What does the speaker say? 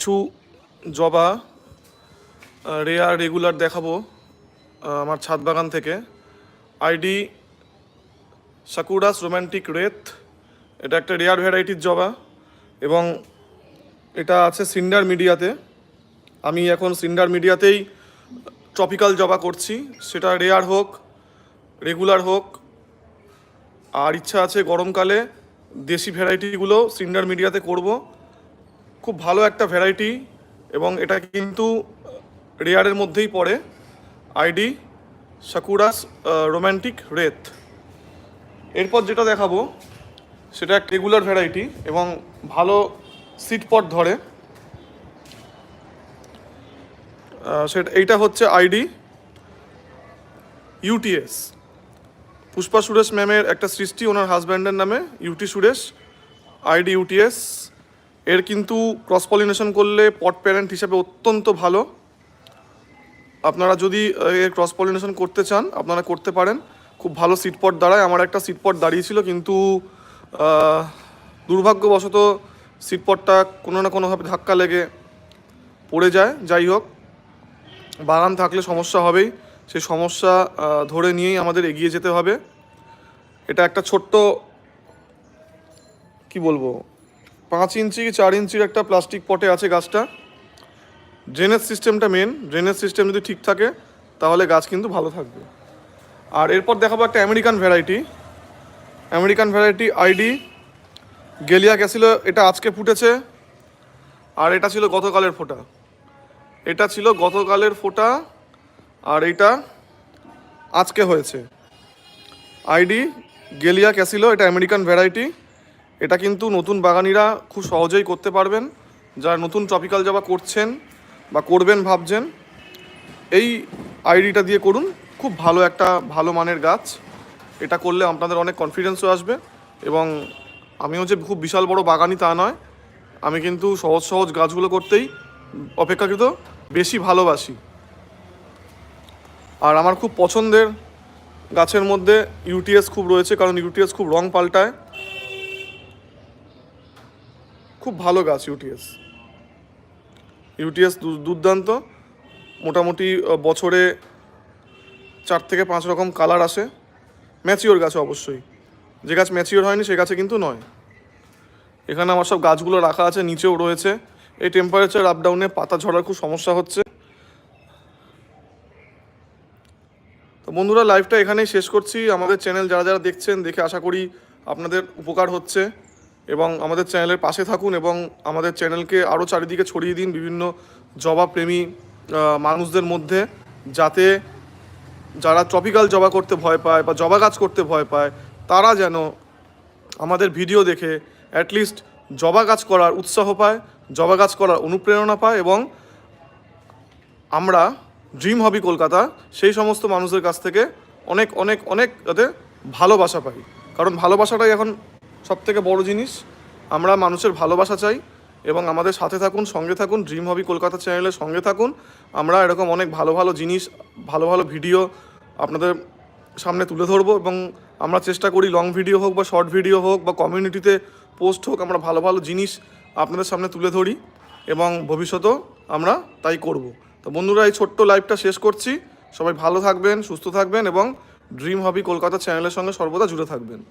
কিছু জবা rare regular দেখাবো আমার ছাদ বাগান থেকে। আইডি সাকুরাস রোম্যান্টিক রেথ এটা একটা রেয়ার ভ্যারাইটির জবা, এবং এটা আছে সিন্ডার মিডিয়াতে। আমি এখন সিন্ডার মিডিয়াতেই ট্রপিক্যাল জবা করছি, সেটা রেয়ার হোক, রেগুলার হোক। আর ইচ্ছা আছে গরমকালে দেশি ভ্যারাইটিগুলো সিন্ডার মিডিয়াতে করব। খুব ভালো একটা ভ্যারাইটি এবং এটা কিন্তু রেয়ারের মধ্যেই পড়ে। আইডি সাকুরাস রোম্যান্টিক রেথ এরপর যেটা দেখাবো, সেটা এক রেগুলার ভ্যারাইটি এবং ভালো সিট পট ধরে। সেটা, এইটা হচ্ছে আইডি ইউটিএস পুষ্পা সুরেশ ম্যামের একটা সৃষ্টি, ওনার হাজব্যান্ডের নামে ইউটি সুরেশ। আইডি ইউটিএস এর কিন্তু ক্রস পলিনেশন করলে পট প্যারেন্ট হিসাবে অত্যন্ত ভালো। আপনারা যদি এর ক্রস পলিনেশন করতে চান, আপনারা করতে পারেন। খুব ভালো সিটপট দাঁড়ায়। আমার একটা সিট সিটপট দাঁড়িয়েছিল, কিন্তু দুর্ভাগ্যবশত সিটপটটা কোনো না কোনোভাবে ধাক্কা লেগে পড়ে যায়। যাই হোক, বাগান থাকলে সমস্যা হবেই। সেই সমস্যা ধরে নিয়েই আমাদের এগিয়ে যেতে হবে। এটা একটা ছোট্ট, কি বলব? পাঁচ ইঞ্চি কি চার ইঞ্চির একটা প্লাস্টিক পটে আছে গাছটা। ড্রেনেজ সিস্টেমটা মেন ড্রেনেজ সিস্টেম যদি ঠিক থাকে, তাহলে গাছ কিন্তু ভালো থাকবে। আর এরপর দেখাবো একটা আমেরিকান ভ্যারাইটি আমেরিকান ভ্যারাইটি আইডি গেলিয়া গেছিল এটা আজকে ফুটেছে। আর এটা ছিল গতকালের ফোটা। এটা ছিল গতকালের ফোটা, আর এইটা আজকে হয়েছে। আইডি গেলিয়া ক্যাসিলো, এটা আমেরিকান ভ্যারাইটি এটা কিন্তু নতুন বাগানিরা খুব সহজেই করতে পারবেন। যারা নতুন ট্রপিক্যাল জবা করছেন বা করবেন ভাবছেন, এই আইডিটা দিয়ে করুন। খুব ভালো একটা ভালো মানের গাছ। এটা করলে আপনাদের অনেক কনফিডেন্সও আসবে এবং আমিও যে খুব বিশাল বড় বাগানি তা নয়, আমি কিন্তু সহজ সহজ গাছগুলো করতেই অপেক্ষাকৃত বেশি ভালোবাসি। আর আমার খুব পছন্দের গাছের মধ্যে ইউটিএস খুব রয়েছে, কারণ ইউটিএস খুব রং পাল্টায়। খুব ভালো গাছ ইউটিএস ইউটিএস দুর্দান্ত। মোটামুটি বছরে চার থেকে পাঁচ রকম কালার আসে। ম্যাচিওর গাছে অবশ্যই। যে গাছ ম্যাচিওর হয়নি, সে গাছে কিন্তু নয়। এখানে আমার সব গাছগুলো রাখা আছে, নিচেও রয়েছে। এই টেম্পারেচার আপডাউনে পাতা ঝরার খুব সমস্যা হচ্ছে। তো বন্ধুরা লাইভটা এখানেই শেষ করছি। আমাদের চ্যানেল যারা যারা দেখছেন, দেখে আশা করি আপনাদের উপকার হচ্ছে। এবং আমাদের চ্যানেলের পাশে থাকুন এবং আমাদের চ্যানেলকে আরও চারিদিকে ছড়িয়ে দিন বিভিন্ন জবা প্রেমী মানুষদের মধ্যে যাতে যারা ট্রপিক্যাল জবা করতে ভয় পায় বা জবা গাছ করতে ভয় পায়, তারা যেন আমাদের ভিডিও দেখে অ্যাটলিস্ট জবা গাছ করার উৎসাহ পায়, জবা গাছ করার অনুপ্রেরণা পায় এবং আমরা ড্রিম হবি কলকাতা সেই সমস্ত মানুষদের কাছ থেকে অনেক অনেক অনেক যাতে ভালোবাসা পাই। কারণ ভালোবাসাটাই এখন সব থেকে বড় জিনিস, আমরা মানুষের ভালোবাসা চাই এবং আমাদের সাথে থাকুন, সঙ্গে থাকুন ড্রিম হবি কলকাতা চ্যানেলের সঙ্গে থাকুন। আমরা এরকম অনেক ভালো ভালো জিনিস, ভালো ভালো ভিডিও আপনাদের সামনে তুলে ধরবো এবং আমরা চেষ্টা করি লং ভিডিও হোক বা শর্ট ভিডিও হোক বা কমিউনিটিতে পোস্ট হোক, আমরা ভালো ভালো জিনিস আপনাদের সামনে তুলে ধরি এবং ভবিষ্যতেও আমরা তাই করব। তো বন্ধুরা, এই ছোট্ট লাইভটা শেষ করছি। সবাই ভালো থাকবেন, সুস্থ থাকবেন এবং ড্রিম হবি কলকাতা চ্যানেলের সঙ্গে সর্বদা জুড়ে থাকবেন।